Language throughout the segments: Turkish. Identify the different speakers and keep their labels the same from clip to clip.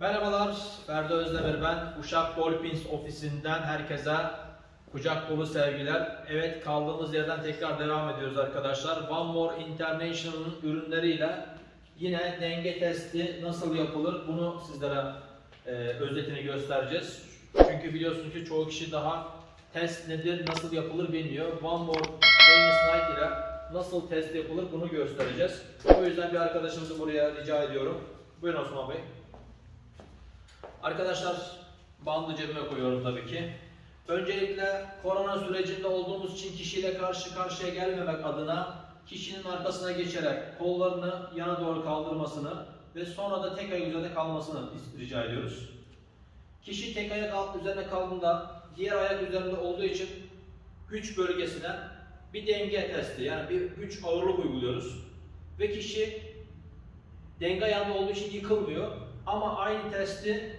Speaker 1: Merhabalar, Ferdi Özdemir ben. Uşak Dolphins ofisinden herkese kucak dolu sevgiler. Evet, kaldığımız yerden tekrar devam ediyoruz arkadaşlar. One More International'ın ürünleriyle yine denge testi nasıl yapılır bunu sizlere e, özetini göstereceğiz. Çünkü biliyorsunuz ki çoğu kişi daha test nedir, nasıl yapılır bilmiyor. One More Tennis Night ile nasıl test yapılır bunu göstereceğiz. O yüzden bir arkadaşımızı buraya rica ediyorum. Buyurun Osman Bey. Arkadaşlar bandı cebime koyuyorum tabii ki. Öncelikle korona sürecinde olduğumuz için kişiyle karşı karşıya gelmemek adına kişinin arkasına geçerek kollarını yana doğru kaldırmasını ve sonra da tek ayak üzerinde kalmasını rica ediyoruz. Kişi tek ayak üzerine kaldığında diğer ayak üzerinde olduğu için güç bölgesine bir denge testi yani bir güç ağırlık uyguluyoruz. Ve kişi denge ayağında olduğu için yıkılmıyor. Ama aynı testi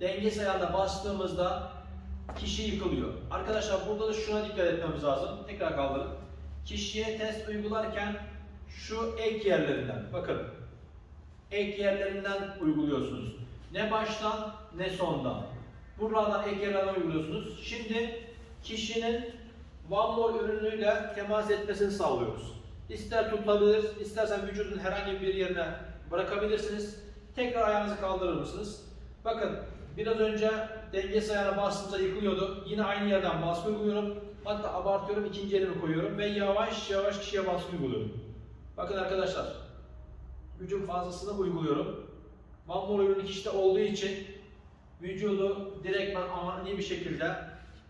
Speaker 1: denge ayağında bastığımızda kişi yıkılıyor. Arkadaşlar burada da şuna dikkat etmemiz lazım. Tekrar kaldırın. Kişiye test uygularken şu ek yerlerinden bakın ek yerlerinden uyguluyorsunuz. Ne baştan ne sondan. Buralardan ek yerlerden uyguluyorsunuz. Şimdi kişinin More ürünüyle temas etmesini sağlıyoruz. İster tutabilir, istersen vücudun herhangi bir yerine bırakabilirsiniz. Tekrar ayağınızı kaldırır mısınız? Bakın biraz önce denge ayağına bastığımızda yıkılıyordu. Yine aynı yerden baskı uyguluyorum. Hatta abartıyorum ikinci elimi koyuyorum ve yavaş yavaş kişiye baskı uyguluyorum. Bakın arkadaşlar gücün fazlasını uyguluyorum. One More ürünü kişide olduğu için vücudu direktman ani bir şekilde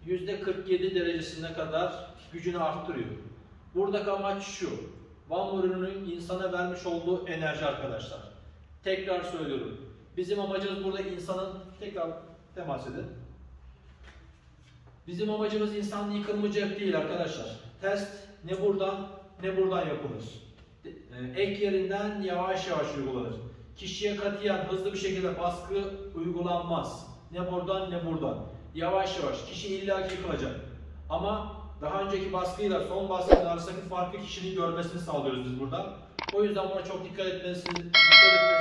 Speaker 1: %47 derecesine kadar gücünü arttırıyor. Buradaki amaç şu. More ürünün insana vermiş olduğu enerji arkadaşlar. Tekrar söylüyorum. Bizim amacımız burada insanın tekrar temas edin. Bizim amacımız insan yıkılmayacak değil arkadaşlar. Test ne buradan ne buradan yapılır. E, Ek yerinden yavaş yavaş uygulanır. Kişiye katiyen hızlı bir şekilde baskı uygulanmaz. Ne buradan ne buradan. Yavaş yavaş. Kişi illaki yıkılacak. Ama daha önceki baskıyla son baskının arasındaki farkı kişinin görmesini sağlıyoruz biz burada. O yüzden buna çok dikkat etmenizi, dikkat ediyorum.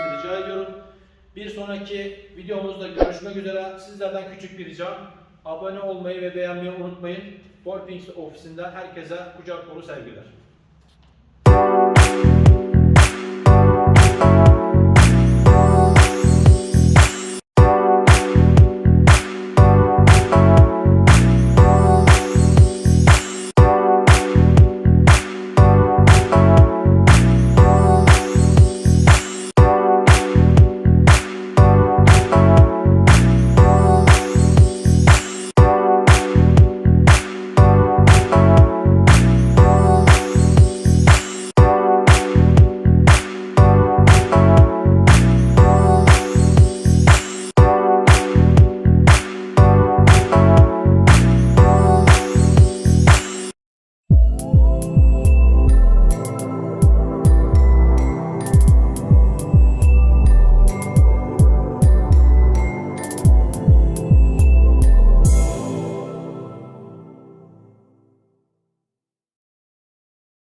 Speaker 1: Bir sonraki videomuzda görüşmek üzere. Sizlerden küçük bir ricam. Abone olmayı ve beğenmeyi unutmayın. Ballpings ofisinden herkese kucak dolu sevgiler.